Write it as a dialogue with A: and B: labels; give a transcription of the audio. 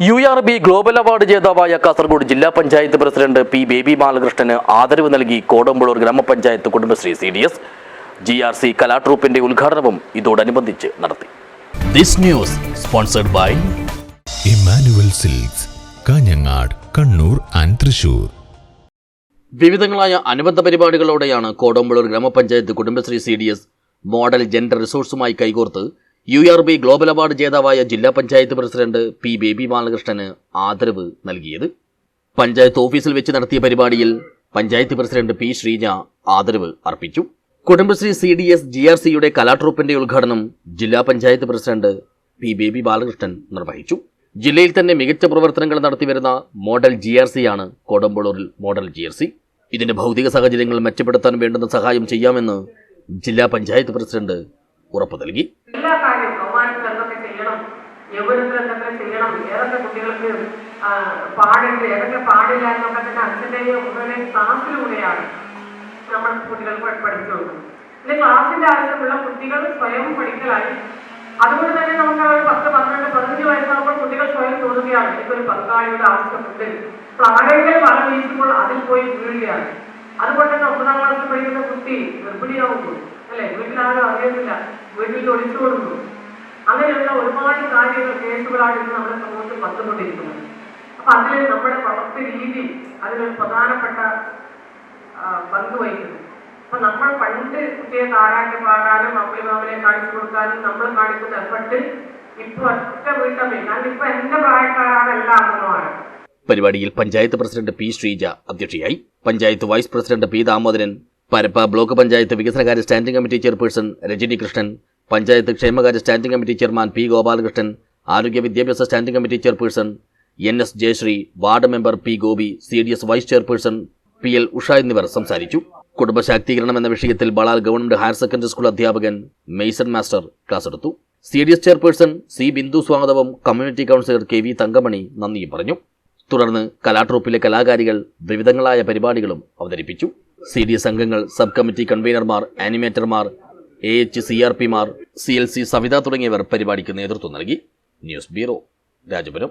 A: U R B global award ജേതാവായ കാസർഗോഡ് ജില്ലാ panchayat president P Baby ബാലകൃഷ്ണന് ആദരവ് നൽകി കോടമ്പളൂർ ഗ്രാമപഞ്ചായത്ത് Kudumbashree C D S G R C കലാട്രൂപ്പിന്റെ ഉദ്ഘാടനവും ഇതോടനുബന്ധിച്ച് നടത്തി. This news sponsored by
B: Emmanuel silks Kanhangad Kannur and Thrissur.
A: വിവിധങ്ങളായ അനുബന്ധ പരിപാടികളോടെയാണ് കോടമ്പളൂർ ഗ്രാമപഞ്ചായത്ത് Kudumbashree C D S model gender റിസോഴ്സുമായി കൈകോർത്ത് U R B global award ജേതാവായ ജില്ലാ പഞ്ചായത്ത് പ്രസിഡന്റ് പി ബേബി ബാലകൃഷ്ണന് ആദരവ് നൽകിയത്. പഞ്ചായത്ത് ഓഫീസിൽ വെച്ച് നടത്തിയ പരിപാടിയിൽ പഞ്ചായത്ത് പ്രസിഡന്റ് പി ശ്രീജ ആദരവ് അർപ്പിച്ചു. Kudumbashree C D S G R സിയുടെ കലാട്രൂപ്പിന്റെ ഉദ്ഘാടനം ജില്ലാ panchayat president P Baby Balakrishnan നിർവഹിച്ചു. ജില്ലയിൽ തന്നെ മികച്ച പ്രവർത്തനങ്ങൾ നടത്തിവരുന്ന മോഡൽ ജി ആർ സി ആണ് കോടമ്പളൂരിൽ മോഡൽ ജി ആർ സി. ഇതിന്റെ ഭൗതിക സാഹചര്യങ്ങൾ മെച്ചപ്പെടുത്താൻ വേണ്ടുന്ന സഹായം ചെയ്യാമെന്ന് ജില്ലാ പഞ്ചായത്ത് പ്രസിഡന്റ് ഉറപ്പു നൽകി.
C: കാര്യവും കൗമാരത്തിൽ എന്തൊക്കെ ചെയ്യണം? യൗവനത്തിൽ എന്തൊക്കെ ചെയ്യണം? ഏതൊക്കെ കുട്ടികൾക്ക് പാടുണ്ട്? ഏതൊക്കെ പാടില്ല എന്നൊക്കെ തന്നെ അച്ഛന്റെയും അമ്മയുടെയും ക്ലാസ്സിലൂടെയാണ് നമ്മൾ കുട്ടികൾക്ക് പഠി- പഠിച്ചു കൊടുക്കുന്നത്. ഇത് ക്ലാസ്സിന്റെ ആവശ്യമുള്ള കുട്ടികൾ സ്വയം പഠിക്കലായി. അതുകൊണ്ട് തന്നെ നമുക്ക് ഒരു പത്ത് പന്ത്രണ്ട് പതിനഞ്ച് വയസ്സാകുമ്പോൾ കുട്ടികൾ സ്വയം തോന്നുകയാണ് എനിക്കൊരു പങ്കാളിയുടെ ആവശ്യമുണ്ട്. അപ്പോൾ ആരെങ്കിലും വീശുമ്പോൾ അതിൽ പോയി വീഴുകയാണ്. അതുകൊണ്ട് തന്നെ ഒമ്പതാം ക്ലാസ്സിൽ പഠിക്കുന്ന കുട്ടി ഗർഭിണിയാവുന്നു അല്ലെ? വീട്ടിലാരും അറിയുന്നില്ല. വീട്ടിൽ ഒളിച്ചു കൊടുക്കുന്നു. അങ്ങനെയുള്ള ഒരുപാട് കാര്യങ്ങൾ കേസുകളാണ് ഇന്ന് നമ്മുടെ സമൂഹത്തിൽ വന്നുകൊണ്ടിരിക്കുന്നത്. അപ്പൊ അതിൽ നമ്മുടെ വളർത്തു രീതി അതിൽ പ്രധാനപ്പെട്ട പങ്ക് വഹിക്കുന്നു. അപ്പൊ നമ്മൾ പണ്ട് കുട്ടിയെ താരാട്ട് പാടാനും അമ്മയും മാമനെ കാണിച്ചു കൊടുക്കാനും നമ്മൾ കാണിക്കുന്ന എഫർട്ട് ഇപ്പൊ ഒറ്റ വീട്ടമ്മയും കാരണം ഇപ്പൊ എന്റെ പ്രായക്കാരാണ് എല്ലാ അമ്മമാരും.
A: പരിപാടിയിൽ പഞ്ചായത്ത് പ്രസിഡന്റ് പി ശ്രീജ അധ്യക്ഷയായി. Panchayat vice president P Damodaran Parappa block panchayat വികസനകാര്യ standing committee chairperson Rajani Krishnan panchayat ക്ഷേമകാര്യ standing committee chairman P Gopalakrishnan ആരോഗ്യ വിദ്യാഭ്യാസ standing committee chairperson N S Jayasree ward member P Gopi C D S vice chairperson P L Usha എന്നിവർ സംസാരിച്ചു. കുടുംബശാക്തീകരണം എന്ന വിഷയത്തിൽ Balal government higher secondary school അധ്യാപകൻ Mason master class എടുത്തു. C D S chairperson C Bindu സ്വാഗതവും community counsellor K V Thankamani നന്ദിയും പറഞ്ഞു. തുടർന്ന് കലാട്രൂപ്പിലെ കലാകാരികൾ വിവിധങ്ങളായ പരിപാടികളും അവതരിപ്പിച്ചു. സി ഡി എസ് അംഗങ്ങൾ സബ് കമ്മിറ്റി കൺവീനർമാർ ആനിമേറ്റർമാർ എ എച്ച് സി ആർ പിമാർ സി എൽ സി സവിത തുടങ്ങിയവർ പരിപാടിക്ക് നേതൃത്വം നൽകി. News bureau Rajapuram.